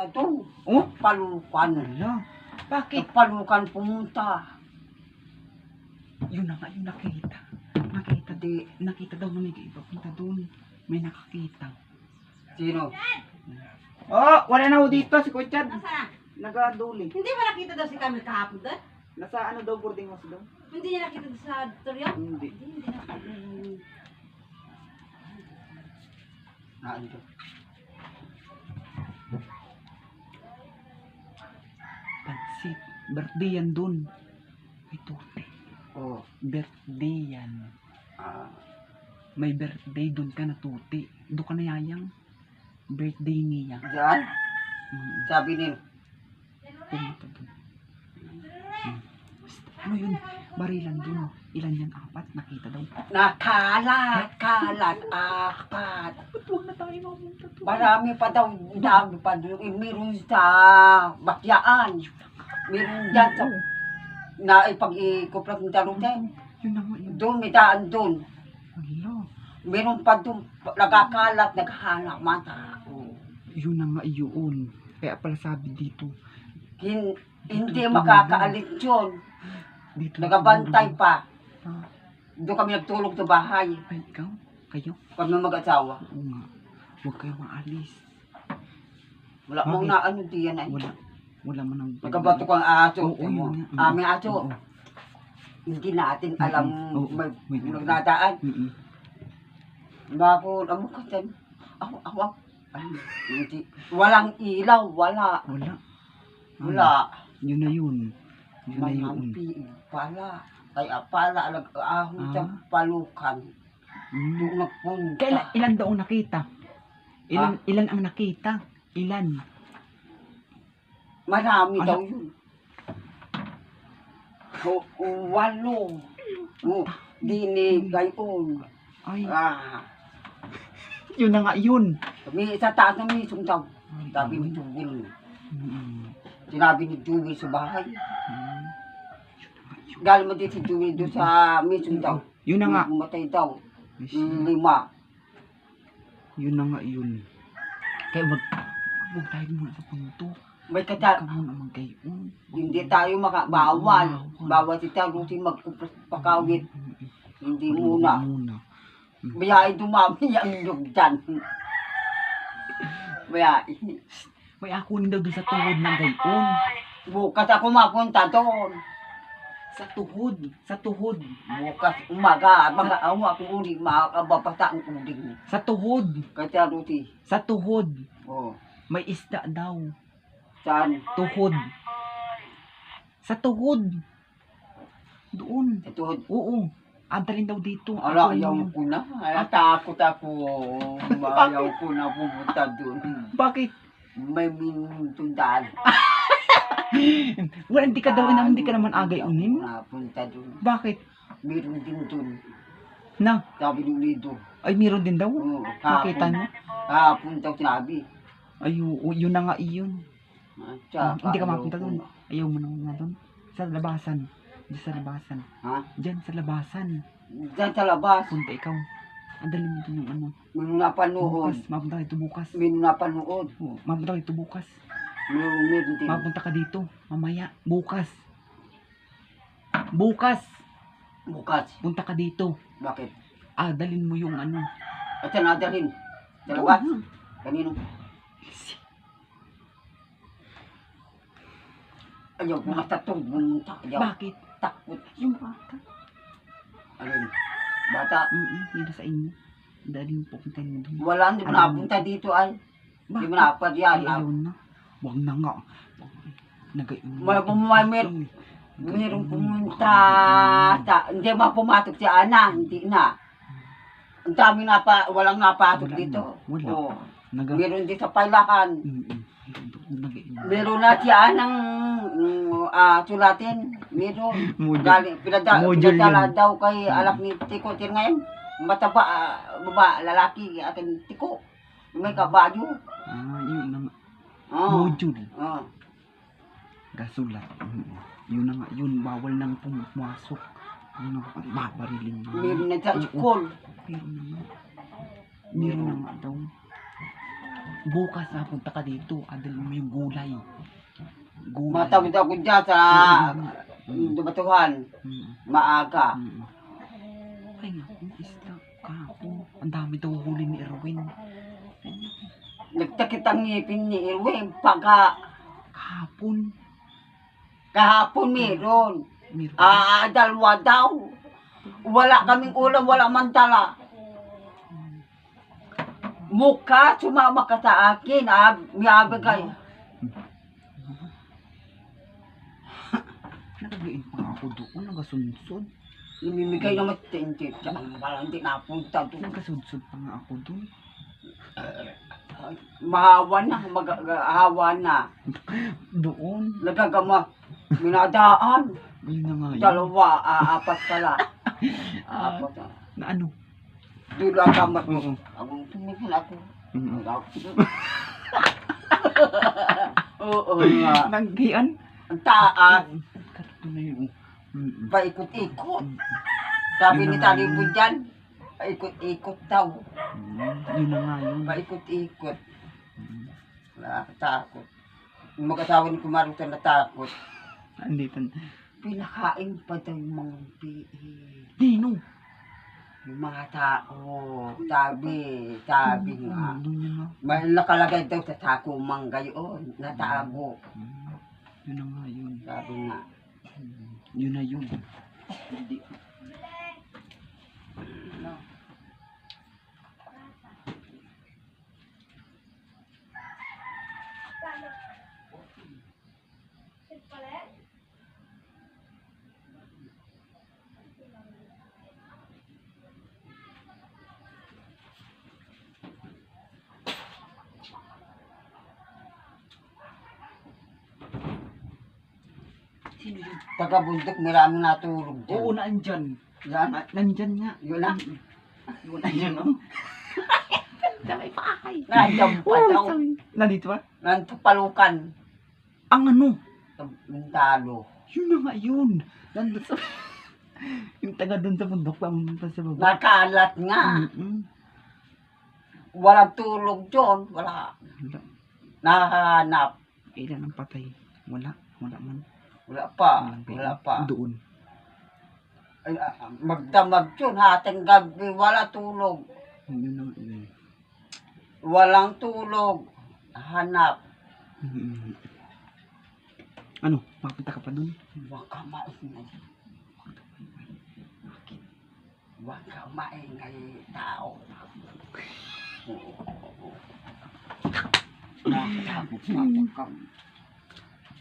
Tato, Oh? palukan. Ala. Bakit? Sa palukan pumunta. Yun na nga yung nakita. Nakita di, nakita daw na may iba punta doon. May nakakita. Sino? Oh, wala na ho dito si Kuchad. Nasaan? Nagaduli. Hindi ba nakita daw si Camille kahapon doon? Nasa ano daw boarding house daw? Hindi niya nakita doon sa Torrio? Hindi. Hindi, hindi nakita. Naan to? Pansit. Birthday yan doon. May tuti. Oh. Birthday yan. Ah. May birthday doon ka na tuti. Doon ka na yayang. Birthday niya. Diyan? Mm, Sabi ni, pumunta doon. Mm. Ano yun? Barilan doon. Ilan yan? Apat? Nakita daw. nakalat, kalat, apat. Ba't huwag na tayo mamunta doon? Marami pa daw, dami pa doon. Eh, Meron sa bakyaan. Meron dyan sa, na ipag-ikuplat ng darutin. Yun na yun. Doon, may daan doon. Hala. Meron pa doon, nagkakalat, naghahanap mata. Oh. Yun na nga yun. Kaya pala sabi dito. Hin, hindi makakaalit yun. Dito Nagabantay pa. Ah, Doon kami nagtulog sa bahay. ay, ikaw? Kayo? Kami mag-asawa. Oo nga. Huwag kayo maalis. Wala mong Bakit? na ano diyan ay. Wala. Wala man ang... Nagkabato kang aso. Oo, mo. yun nga. Aming aso. Oo. Hindi natin alam Oo, may may- nagdadaan. Mm-mm. Bako, amo ka dyan. Ako, ako. Ay, hindi. Walang ilaw, wala. Wala. Ah, Wala. Yun na yun. Yun na yun. Manampi, pala. Kaya pala, nag-ahon sa Ah. palukan. Mm. Doon nagpunta. Kailan, ilan daw ang nakita? Ilan, Ah? ilan ang nakita? Ilan? Marami Ano? daw yun. O, walo. O, dini, gayon. Ay, Ah, yun na nga yun. may sa taas na misong daw. Ay, Sabi ni yun. Jubil. Mm-mm. Sinabi ni Jubil sa bahay. Mm. Galing mo din si Jubil doon sa misong daw. Yun na nga. Matay daw. Mm, Lima. Yun na nga yun. Kaya wag, wag tayo muna sa punto. May Huwag kata, ka muna magkayon. hindi tayo makabawal. Bawal si Taruti magkupras pakawit. Hindi muna. Bayay dumami ang yug dyan. Bayay. May akunin daw doon sa tuhod ng gayon. Bukas ako mapunta doon. Sa tuhod. Sa tuhod. Bukas umaga, mga awa ko uli, makakababasa ang uling. Sa tuhod. Kay Taruti. Sa tuhod. Oh, May isda daw. Saan? Tuhod. Sa tuhod. Doon. Ito, Oo. Adalin daw dito. ala, ayaw yun. ko na. Ala, takot ako. Ayaw ko na pumunta doon. Bakit? May minuntundan. Wala, hindi ka daw hindi ka naman agay unin. Napunta doon. Bakit? Meron din doon. Na, Sabi ni Lido. ay meron din daw. Oo, Nakita niyo? Kahapon daw sinabi. Ay, yun na nga iyon. Tsaka hindi ka ko doon. na. Ayaw mo naman nga doon. Sa labasan. Diyan sa labasan. Ha? Diyan sa labasan. Diyan sa labas. Punta ikaw. Andalin mo doon yung ano. May napanood. Bukas. Mapunta ka dito bukas. May napanood. Oo, mapunta ka dito bukas. Din. Mapunta ka dito. Mamaya. Bukas. Bukas. Bukas. Punta ka dito. Bakit? Ah, dalin mo yung ano. At saan nadalhin? Sa labas? Kanino? Ayaw ko matatong bumunta. Ayaw. Bakit? Takot. Yung bata. Alin? Bata. Mm yun na sa inyo. Dalin po punta mo doon. Wala, hindi mo napunta dito ay. Hindi mo napad Ay, ayaw na. Huwag na nga. May pumay, mer- Mayroong pumunta. Sa, hindi mapumatok si Ana. Hindi na. Ang dami na pa, walang napasok Wala dito. Wala. Meron din sa pailahan. Mm-mm. Meron na si Anang ah, sulatin. Meron. Module. Galing, pinada, Module pinadala yun. daw kay alak ni Tiko Tir ngayon. Mataba, ah, baba, lalaki, akin Tiko. May kabayo. Ah, yun na nga. Oh. Module. Oh. Gasulat. Mm. Yun na nga. Yun. Bawal nang pumasok. Yun na nga. Babarilin na. Meron na Oo. school. Meron na nga. Meron na nga daw. bukas na punta ka dito. Adal mo yung gulay. Matawid ako dyan sa Mm. Dubatuhan. Mm. Maaga. Mm. Ay, naku, isda. Kahapon. Ang dami daw huli ni Erwin. Nagtakit ang ngipin ni Irwin. Pagka Kahapon. kahapon meron. Meron. Ah, dalawa daw. Wala kaming ulam, wala mantala. Mukha, sumama ka sa akin. Ah, miyabigay. Nagagain pa ako doon. Nagasunsod. Namimigay naman tintit. Saan pala hindi napunta doon. Nagasunsod pa nga ako doon. Mahawa na, maghawa na. Doon. Nagagamot. Minadaan. Ayun na nga yun. Dalawa, apat pala. Ah, Apat. ah. na ano? Dulo ang gamot. Oo. Ako, tumigil ako. Mm. Oo nga. Naghian. Ang taas, paikot-ikot. Sabi ni Talibo dyan, paikot-ikot daw. Mm. Yun na nga yun. Paikot-ikot. Nakatakot. Yung mag-asawa ni Kumaruta natakot. Andito. Pinakain pa daw yung mga pihi. Dino. Yung mga tao. Sabi, sabi nga. May nakalagay daw sa sako mangga yun. Natago. Mm. Yun na nga yun. Sabi nga. Yun na yun. Hindi. Sino yun? Taga bundok, maraming natulog dyan. Oo, naandyan. Yan. Na, nandyan nga. Yun na. Yun, nandyan, no? Sabay pa kay. Nandiyan pa daw. Nandito ba? Nantupalukan. Ang ano? Mentalo. Yun na nga yun. Nandun sa... yung taga doon sa bundok pa pumunta sa baba. Nakalat nga. Mm-mm. Walang tulog dyan. Wala. Wala. Nakahanap. Ilan ang patay? Wala. Wala man. Wala pa. Wala pa. Doon. Ay, ah, Magdamag yun. Hating gabi. Wala tulog. Yun na nga yun. Walang tulog. Hanap. Mm-mm. Ano? Mapunta ka pa doon? Huwag ka maingay. Huwag ka maingay tao. Oo. Nakatakot na.